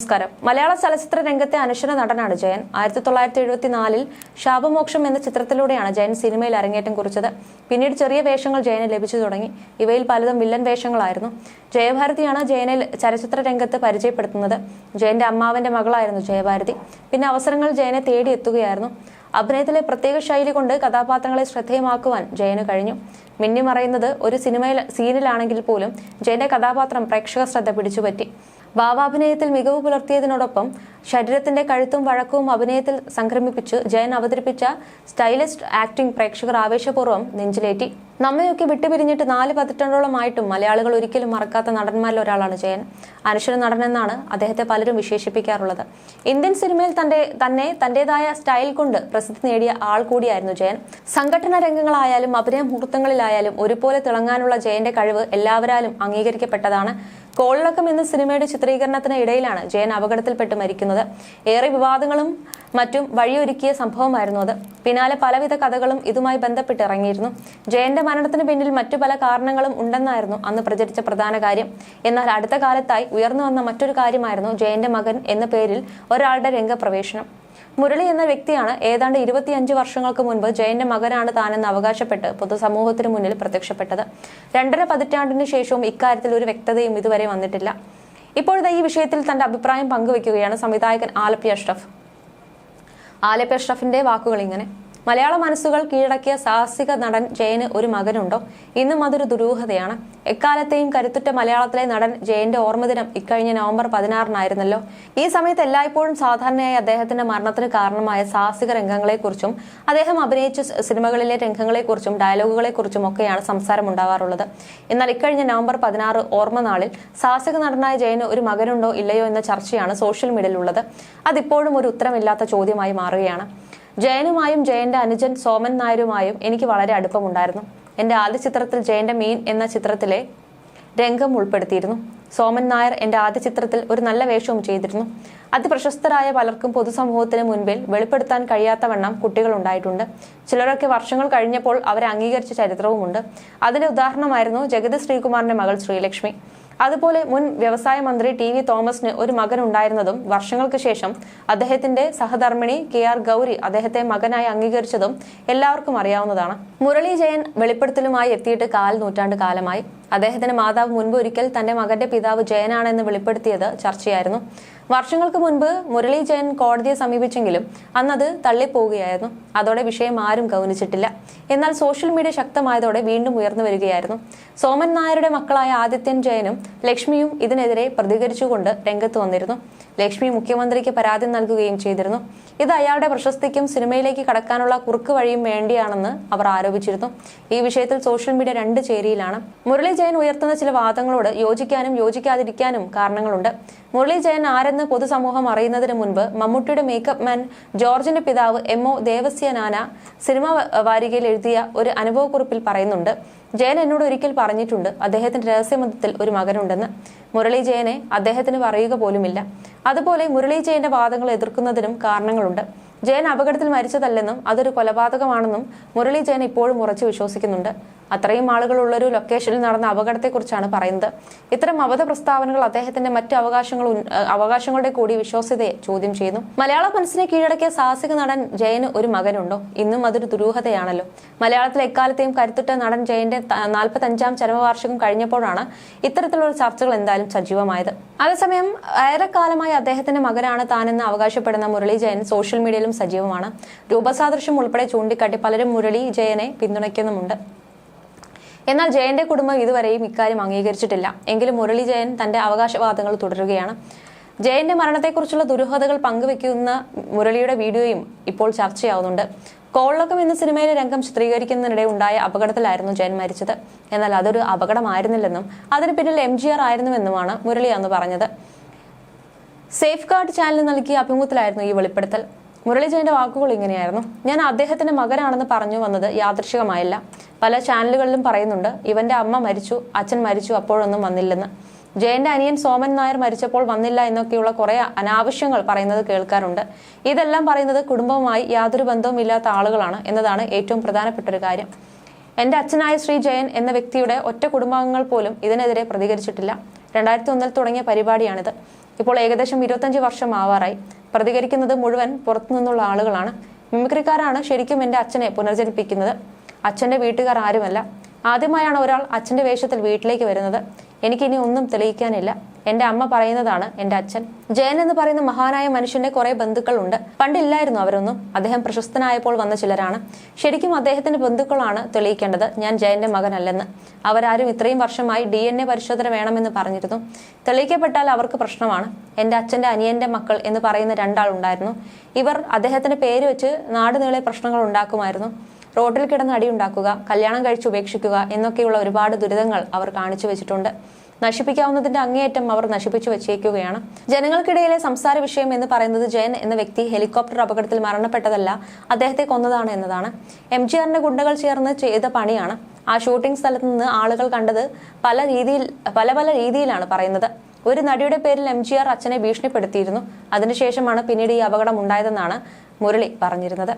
നമസ്കാരം. മലയാള ചലച്ചിത്ര രംഗത്തെ അനശ്വര നടനാണ് ജയൻ. ആയിരത്തി തൊള്ളായിരത്തി എഴുപത്തിനാലിൽ ശാപമോക്ഷം എന്ന ചിത്രത്തിലൂടെയാണ് ജയൻ സിനിമയിൽ അരങ്ങേറ്റം കുറിച്ചത്. പിന്നീട് ചെറിയ വേഷങ്ങൾ ജയന് ലഭിച്ചു തുടങ്ങി. ഇവയിൽ പലതും വില്ലൻ വേഷങ്ങളായിരുന്നു. ജയഭാരതിയാണ് ജയനെ ചലച്ചിത്ര രംഗത്ത് പരിചയപ്പെടുത്തുന്നത്. ജയന്റെ അമ്മാവന്റെ മകളായിരുന്നു ജയഭാരതി. പിന്നെ അവസരങ്ങൾ ജയനെ തേടിയെത്തുകയായിരുന്നു അഭിനയത്തിലെ പ്രത്യേക ശൈലി കൊണ്ട് കഥാപാത്രങ്ങളെ ശ്രദ്ധേയമാക്കുവാൻ ജയന് കഴിഞ്ഞു. മിന്നിമറയുന്നത് ഒരു സിനിമയിൽ സീനിലാണെങ്കിൽ പോലും ജയന്റെ കഥാപാത്രം പ്രേക്ഷക ശ്രദ്ധ പിടിച്ചുപറ്റി. ഭാവാഭിനയത്തിൽ മികവ് പുലർത്തിയതിനോടൊപ്പം ശരീരത്തിന്റെ കഴുത്തും വഴക്കവും അഭിനയത്തിൽ സംക്രമിപ്പിച്ച് ജയൻ അവതരിപ്പിച്ച സ്റ്റൈലിസ്റ്റ് ആക്ടിംഗ് പ്രേക്ഷകർ ആവേശപൂർവം നെഞ്ചിലേറ്റി. നമ്മയൊക്കെ വിട്ടുപിരിഞ്ഞിട്ട് നാല് പതിറ്റാണ്ടോളമായിട്ടും മലയാളികൾ ഒരിക്കലും മറക്കാത്ത നടന്മാരിൽ ഒരാളാണ് ജയൻ. അനുശ്വര നടൻ എന്നാണ് അദ്ദേഹത്തെ പലരും വിശേഷിപ്പിക്കാറുള്ളത്. ഇന്ത്യൻ സിനിമയിൽ തന്റെ തന്നെ തന്റേതായ സ്റ്റൈൽ കൊണ്ട് പ്രസിദ്ധി നേടിയ ആൾ കൂടിയായിരുന്നു ജയൻ. സംഘടന രംഗങ്ങളായാലും അഭിനയ മുഹൂർത്തങ്ങളിലായാലും ഒരുപോലെ തിളങ്ങാനുള്ള ജയന്റെ കഴിവ് എല്ലാവരാലും അംഗീകരിക്കപ്പെട്ടതാണ് കോളിളക്കം എന്ന സിനിമയുടെ ചിത്രീകരണത്തിന് ഇടയിലാണ് ജയൻ അപകടത്തിൽപ്പെട്ട് മരിക്കുന്നത്. ഏറെ വിവാദങ്ങളും മറ്റും വഴിയൊരുക്കിയ സംഭവമായിരുന്നു അത്. പിന്നാലെ പലവിധ കഥകളും ഇതുമായി ബന്ധപ്പെട്ട് ഇറങ്ങിയിരുന്നു ജയന്റെ മരണത്തിന് പിന്നിൽ മറ്റു പല കാരണങ്ങളും ഉണ്ടെന്നായിരുന്നു അന്ന് പ്രചരിച്ച പ്രധാന കാര്യം. എന്നാൽ അടുത്ത കാലത്തായി ഉയർന്നു വന്ന മറ്റൊരു കാര്യമായിരുന്നു ജയന്റെ മകൻ എന്ന പേരിൽ ഒരാളുടെ രംഗപ്രവേശനം. മുരളി എന്ന വ്യക്തിയാണ് ഏതാണ്ട് ഇരുപത്തിയഞ്ച് വർഷങ്ങൾക്ക് മുൻപ് ജയന്റെ മകനാണ് താനെന്ന് അവകാശപ്പെട്ട് പൊതുസമൂഹത്തിന് മുന്നിൽ പ്രത്യക്ഷപ്പെട്ടത്. രണ്ടര പതിറ്റാണ്ടിന് ശേഷവും ഇക്കാര്യത്തിൽ ഒരു വ്യക്തതയും ഇതുവരെ വന്നിട്ടില്ല. ഇപ്പോഴത്തെ ഈ വിഷയത്തിൽ തന്റെ അഭിപ്രായം പങ്കുവയ്ക്കുകയാണ് സംവിധായകൻ ആലപ്പി അഷ്റഫ്. ആലപ്പി അഷ്റഫിന്റെ വാക്കുകൾ ഇങ്ങനെ. മലയാള മനസ്സുകൾ കീഴടക്കിയ സാഹസിക നടൻ ജയന് ഒരു മകനുണ്ടോ? ഇന്നും അതൊരു ദുരൂഹതയാണ്. എക്കാലത്തെയും കരുത്തുറ്റ മലയാളത്തിലെ നടൻ ജയന്റെ ഓർമ്മദിനം ഇക്കഴിഞ്ഞ നവംബർ പതിനാറിനായിരുന്നല്ലോ. ഈ സമയത്ത് എല്ലായ്പ്പോഴും സാധാരണയായി അദ്ദേഹത്തിന്റെ മരണത്തിന് കാരണമായ സാഹസിക രംഗങ്ങളെക്കുറിച്ചും അദ്ദേഹം അഭിനയിച്ച സിനിമകളിലെ രംഗങ്ങളെക്കുറിച്ചും ഡയലോഗുകളെക്കുറിച്ചും ഒക്കെയാണ് സംസാരം ഉണ്ടാവാറുള്ളത്. എന്നാൽ ഇക്കഴിഞ്ഞ നവംബർ പതിനാറ് ഓർമ്മ നാളിൽ സാഹസിക നടനായ ജയന് ഒരു മകനുണ്ടോ ഇല്ലയോ എന്ന ചർച്ചയാണ് സോഷ്യൽ മീഡിയയിലുള്ളത്. അതിപ്പോഴും ഒരു ഉത്തരമില്ലാത്ത ചോദ്യമായി മാറുകയാണ്. ജയനുമായും ജയന്റെ അനുജൻ സോമൻ നായരുമായും എനിക്ക് വളരെ അടുപ്പമുണ്ടായിരുന്നു. എന്റെ ആദ്യ ചിത്രത്തിൽ ജയന്റെ മീൻ എന്ന ചിത്രത്തിലെ രംഗം ഉൾപ്പെടുത്തിയിരുന്നു. സോമൻ നായർ എന്റെ ആദ്യ ചിത്രത്തിൽ ഒരു നല്ല വേഷവും ചെയ്തിരുന്നു. അതിപ്രശസ്തരായ പലർക്കും പൊതുസമൂഹത്തിന് മുൻപിൽ വെളിപ്പെടുത്താൻ കഴിയാത്തവണ്ണം കുട്ടികൾ ഉണ്ടായിട്ടുണ്ട്. ചിലരൊക്കെ വർഷങ്ങൾ കഴിഞ്ഞപ്പോൾ അവരെ അംഗീകരിച്ച ചരിത്രവുമുണ്ട്. അതിന്റെ ഉദാഹരണമായിരുന്നു ജഗതി ശ്രീകുമാറിന്റെ മകൾ ശ്രീലക്ഷ്മി. അതുപോലെ മുൻ വ്യവസായ മന്ത്രി ടി വി തോമസിന് ഒരു മകൻ ഉണ്ടായിരുന്നതും വർഷങ്ങൾക്ക് ശേഷം അദ്ദേഹത്തിന്റെ സഹധർമ്മിണി കെ ആർ ഗൗരി അദ്ദേഹത്തെ മകനായി അംഗീകരിച്ചതും എല്ലാവർക്കും അറിയാവുന്നതാണ്. മുരളി ജയൻ വെളിപ്പെടുത്തലുമായി എത്തിയിട്ട് കാൽ നൂറ്റാണ്ട് കാലമായി. അദ്ദേഹത്തിന്റെ മാതാവ് മുൻപ് ഒരിക്കൽ തന്റെ മകന്റെ പിതാവ് ജയനാണെന്ന് വെളിപ്പെടുത്തിയത് ചർച്ചയായിരുന്നു. വർഷങ്ങൾക്ക് മുൻപ് മുരളി ജയൻ കോടതിയെ സമീപിച്ചെങ്കിലും അന്നത് തള്ളിപ്പോവുകയായിരുന്നു അതോടെ വിഷയം ആരും ഗൗനിച്ചിട്ടില്ല. എന്നാൽ സോഷ്യൽ മീഡിയ ശക്തമായതോടെ വീണ്ടും ഉയർന്നു വരികയായിരുന്നു. സോമൻ നായരുടെ മക്കളായ ആദിത്യൻ ജയനും ലക്ഷ്മിയും ഇതിനെതിരെ പ്രതികരിച്ചുകൊണ്ട് രംഗത്ത് വന്നിരുന്നു. ലക്ഷ്മി മുഖ്യമന്ത്രിക്ക് പരാതി നൽകുകയും ചെയ്തിരുന്നു. ഇത് അയാളുടെ പ്രശസ്തിക്കും സിനിമയിലേക്ക് കടക്കാനുള്ള കുറുക്ക് വഴിയും വേണ്ടിയാണെന്ന് അവർ ആരോപിച്ചിരുന്നു. ഈ വിഷയത്തിൽ സോഷ്യൽ മീഡിയ രണ്ട് ചേരിയിലാണ്. മുരളി ജയൻ ഉയർത്തുന്ന ചില വാദങ്ങളോട് യോജിക്കാനും യോജിക്കാതിരിക്കാനും കാരണങ്ങളുണ്ട്. മുരളി ജയൻ ആരെന്ന് പൊതുസമൂഹം അറിയുന്നതിന് മുൻപ് മമ്മൂട്ടിയുടെ മേക്കപ്പ് മാൻ ജോർജിന്റെ പിതാവ് എം ഒ ദേവസ്യനാന സിനിമ വാരികയിൽ എഴുതിയ ഒരു അനുഭവക്കുറിപ്പിൽ പറയുന്നുണ്ട്. ജയൻ എന്നോട് ഒരിക്കൽ പറഞ്ഞിട്ടുണ്ട് അദ്ദേഹത്തിന്റെ രഹസ്യമതത്തിൽ ഒരു മകനുണ്ടെന്ന്. മുരളി ജയനെ അദ്ദേഹത്തിന് പറയുക പോലുമില്ല. അതുപോലെ മുരളി ജയന്റെ വാദങ്ങൾ എതിർക്കുന്നതിനും കാരണങ്ങളുണ്ട്. ജയൻ അപകടത്തിൽ മരിച്ചതല്ലെന്നും അതൊരു കൊലപാതകമാണെന്നും മുരളി ജയൻ ഇപ്പോഴും ഉറച്ചു വിശ്വസിക്കുന്നുണ്ട്. അത്രയും ആളുകളുള്ളൊരു ലൊക്കേഷനിൽ നടന്ന അപകടത്തെക്കുറിച്ചാണ് പറയുന്നത്. ഇത്തരം അബദ്ധ പ്രസ്താവനകൾ അദ്ദേഹത്തിന്റെ മറ്റ് അവകാശങ്ങൾ അവകാശങ്ങളുടെ കൂടി വിശ്വാസ്യതയെ ചോദ്യം ചെയ്യുന്നു. മലയാള മനസ്സിനെ കീഴടക്കിയ സാഹസിക നടൻ ജയന് ഒരു മകനുണ്ടോ? ഇന്നും അതൊരു ദുരൂഹതയാണല്ലോ. മലയാളത്തിലെ എക്കാലത്തെയും കരുത്തുറ്റ നടൻ ജയന്റെ നാൽപ്പത്തഞ്ചാം ചരമവാർഷികം കഴിഞ്ഞപ്പോഴാണ് ഇത്തരത്തിലുള്ള ചർച്ചകൾ എന്തായാലും സജീവമായത്. അതേസമയം ഏറെക്കാലമായി അദ്ദേഹത്തിന്റെ മകനാണ് താനെന്ന് അവകാശപ്പെടുന്ന മുരളി ജയൻ സോഷ്യൽ മീഡിയയിലും സജീവമാണ്. രൂപസാദൃശ്യം ഉൾപ്പെടെ ചൂണ്ടിക്കാട്ടി പലരും മുരളി ജയനെ പിന്തുണയ്ക്കുന്നുമുണ്ട്. എന്നാൽ ജയന്റെ കുടുംബം ഇതുവരെയും ഇക്കാര്യം അംഗീകരിച്ചിട്ടില്ല. എങ്കിലും മുരളി ജയൻ തന്റെ അവകാശവാദങ്ങൾ തുടരുകയാണ്. ജയന്റെ മരണത്തെക്കുറിച്ചുള്ള ദുരൂഹതകൾ പങ്കുവെക്കുന്ന മുരളിയുടെ വീഡിയോയും ഇപ്പോൾ ചർച്ചയാവുന്നുണ്ട്. കോളക്കം എന്ന സിനിമയിലെ രംഗം ചിത്രീകരിക്കുന്നതിനിടെ ഉണ്ടായ അപകടത്തിലായിരുന്നു ജയൻ മരിച്ചത്. എന്നാൽ അതൊരു അപകടമായിരുന്നില്ലെന്നും അതിന് പിന്നിൽ എം ജി ആർ ആയിരുന്നുവെന്നുമാണ് മുരളി അന്ന് പറഞ്ഞത്. സേഫ് ഗാർഡ് ചാനലിന് നൽകിയ അഭിമുഖത്തിലായിരുന്നു ഈ വെളിപ്പെടുത്തൽ. മുരളി ജയന്റെ വാക്കുകൾ ഇങ്ങനെയായിരുന്നു. ഞാൻ അദ്ദേഹത്തിന്റെ മകനാണെന്ന് പറഞ്ഞു വന്നത് യാദൃശികമായില്ല. പല ചാനലുകളിലും പറയുന്നുണ്ട് ഇവന്റെ അമ്മ മരിച്ചു അച്ഛൻ മരിച്ചു അപ്പോഴൊന്നും വന്നില്ലെന്ന്. ജയന്റെ അനിയൻ സോമൻ നായർ മരിച്ചപ്പോൾ വന്നില്ല എന്നൊക്കെയുള്ള കുറെ അനാവശ്യങ്ങൾ പറയുന്നത് കേൾക്കാറുണ്ട്. ഇതെല്ലാം പറയുന്നത് കുടുംബവുമായി യാതൊരു ബന്ധവും ഇല്ലാത്ത ആളുകളാണ് എന്നതാണ് ഏറ്റവും പ്രധാനപ്പെട്ട ഒരു കാര്യം. എന്റെ അച്ഛനായ ശ്രീ ജയൻ എന്ന വ്യക്തിയുടെ ഒറ്റ കുടുംബാംഗങ്ങൾ പോലും ഇതിനെതിരെ പ്രതികരിച്ചിട്ടില്ല. രണ്ടായിരത്തി ഒന്നിൽ തുടങ്ങിയ പരിപാടിയാണിത്. ഇപ്പോൾ ഏകദേശം ഇരുപത്തഞ്ച് വർഷം ആവാറായി. പ്രതികരിക്കുന്നത് മുഴുവൻ പുറത്തുനിന്നുള്ള ആളുകളാണ്. മിമിക്രിക്കാരാണ് ശരിക്കും എന്റെ അച്ഛനെ പുനർജനിപ്പിക്കുന്നത്. അച്ഛന്റെ വീട്ടുകാർ ആരുമല്ല. ആദ്യമായാണ് ഒരാൾ അച്ഛന്റെ വേഷത്തിൽ വീട്ടിലേക്ക് വരുന്നത്. എനിക്കിനി ഒന്നും തെളിയിക്കാനില്ല. എന്റെ അമ്മ പറയുന്നതാണ് എന്റെ അച്ഛൻ. ജയൻ എന്ന് പറയുന്ന മഹാനായ മനുഷ്യന്റെ കുറെ ബന്ധുക്കളുണ്ട്. പണ്ടില്ലായിരുന്നു അവരൊന്നും. അദ്ദേഹം പ്രശസ്തനായപ്പോൾ വന്ന ചിലരാണ്. ശരിക്കും അദ്ദേഹത്തിന്റെ ബന്ധുക്കളാണ് തെളിയിക്കേണ്ടത്. ഞാൻ ജയന്റെ മകനല്ലെന്ന്. അവരാരും ഇത്രയും വർഷമായി ഡി എൻ എ പരിശോധന വേണമെന്ന് പറഞ്ഞിരുന്നു. തെളിയിക്കപ്പെട്ടാൽ അവർക്ക് പ്രശ്നമാണ്. എന്റെ അച്ഛന്റെ അനിയന്റെ മക്കൾ എന്ന് പറയുന്ന രണ്ടാൾ ഉണ്ടായിരുന്നു. ഇവർ അദ്ദേഹത്തിന്റെ പേര് വെച്ച് നാട് നീളെ പ്രശ്നങ്ങൾ ഉണ്ടാക്കുമായിരുന്നു. റോഡിൽ കിടന്ന് അടിയുണ്ടാക്കുക കല്യാണം കഴിച്ച് ഉപേക്ഷിക്കുക എന്നൊക്കെയുള്ള ഒരുപാട് ദുരിതങ്ങൾ അവർ കാണിച്ചു വെച്ചിട്ടുണ്ട്. നശിപ്പിക്കാവുന്നതിന്റെ അങ്ങേയറ്റം അവർ നശിപ്പിച്ചു വെച്ചേക്കുകയാണ്. ജനങ്ങൾക്കിടയിലെ സംസാര വിഷയം എന്ന് പറയുന്നത് ജയൻ എന്ന വ്യക്തി ഹെലികോപ്റ്റർ അപകടത്തിൽ മരണപ്പെട്ടതല്ല അദ്ദേഹത്തെ കൊന്നതാണ് എന്നതാണ്. എം ജി ആറിന്റെ ഗുണ്ടകൾ ചേർന്ന് ചെയ്ത പണിയാണ്. ആ ഷൂട്ടിംഗ് സ്ഥലത്ത് നിന്ന് ആളുകൾ കണ്ടത് പല രീതിയിൽ പല പല രീതിയിലാണ് പറയുന്നത്. ഒരു നടിയുടെ പേരിൽ എം ജി ആർ അച്ഛനെ ഭീഷണിപ്പെടുത്തിയിരുന്നു. അതിനുശേഷമാണ് പിന്നീട് ഈ അപകടം ഉണ്ടായതെന്നാണ് മുരളി പറഞ്ഞിരുന്നത്.